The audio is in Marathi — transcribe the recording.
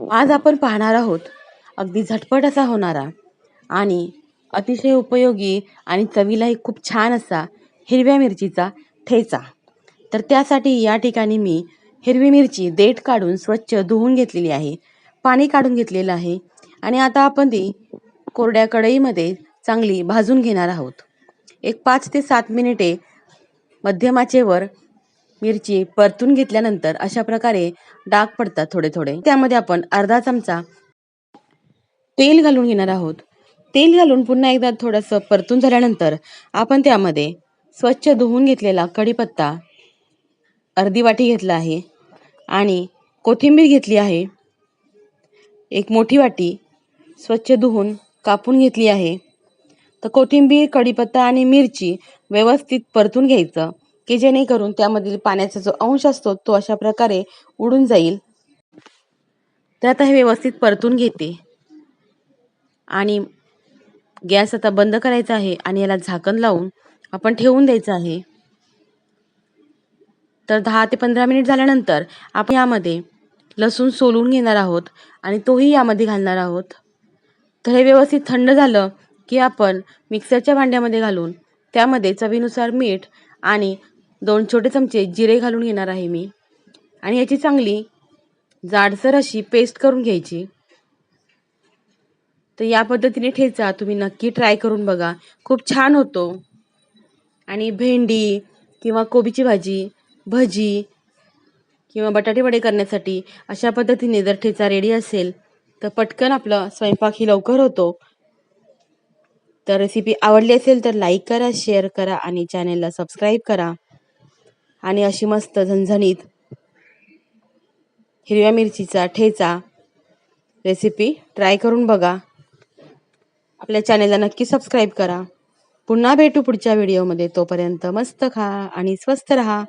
आज आपण पाहणार आहोत अगदी झटपट असा होणारा आणि अतिशय उपयोगी आणि चवीलाही खूप छान असा हिरव्या मिरचीचा ठेचा. तर त्यासाठी या ठिकाणी मी हिरवी मिरची देठ काढून स्वच्छ धुवून घेतलेली आहे पाणी काढून घेतलेलं आहे आणि आता आपण ती कोरड्या कढईमध्ये चांगली भाजून घेणार आहोत. एक पाच ते सात मिनिटे मध्यमाचेवर मिरची परतून घेतल्यानंतर अशा प्रकारे डाग पडतात थोडे थोडे. त्यामध्ये आपण अर्धा चमचा तेल घालून घेणार आहोत. तेल घालून पुन्हा एकदा थोडंसं परतून झाल्यानंतर आपण त्यामध्ये स्वच्छ धुवून घेतलेला कढीपत्ता अर्धी वाटी घेतला आहे आणि कोथिंबीर घेतली आहे. एक मोठी वाटी स्वच्छ धुवून कापून घेतली आहे. तर कोथिंबीर कढीपत्ता आणि मिरची व्यवस्थित परतून घ्यायचं. की जेणेकरून त्यामधील पाण्याचा जो अंश असतो तो अशा प्रकारे उडून जाईल. तर आता हे व्यवस्थित परतून घेते. आणि गॅस आता बंद करायचा आहे आणि याला झाकण लावून आपण ठेवून द्यायचं आहे. तर दहा ते पंधरा मिनिट झाल्यानंतर आपण यामध्ये लसूण सोलून घेणार आहोत आणि तोही यामध्ये घालणार आहोत. तर हे व्यवस्थित थंड झालं की आपण मिक्सरच्या भांड्यामध्ये घालून त्यामध्ये चवीनुसार मीठ आणि दोन छोटे चमचे जिरे घालून घेणार आहे मी. आणि याची चांगली जाडसर अशी पेस्ट करून घ्यायची. तर या पद्धतीने ठेचा तुम्ही नक्की ट्राय करून बघा. खूप छान होतो. आणि भेंडी किंवा कोबीची भाजी भजी किंवा बटाटे वडे करण्यासाठी अशा पद्धतीने जर ठेचा रेडी असेल तर पटकन आपला स्वयंपाकही लवकर होतो. तर रेसिपी आवडली असेल तर लाईक करा शेअर करा आणि चॅनेलला सबस्क्राईब करा. आणि अशी मस्त झणझणीत हिरव्या मिरचीचा ठेचा रेसिपी ट्राय करून बघा. आपल्या चॅनेलला नक्की सबस्क्राईब करा. पुन्हा भेटू पुढच्या व्हिडिओमध्ये तोपर्यंत मस्त खा आणि स्वस्त रहा.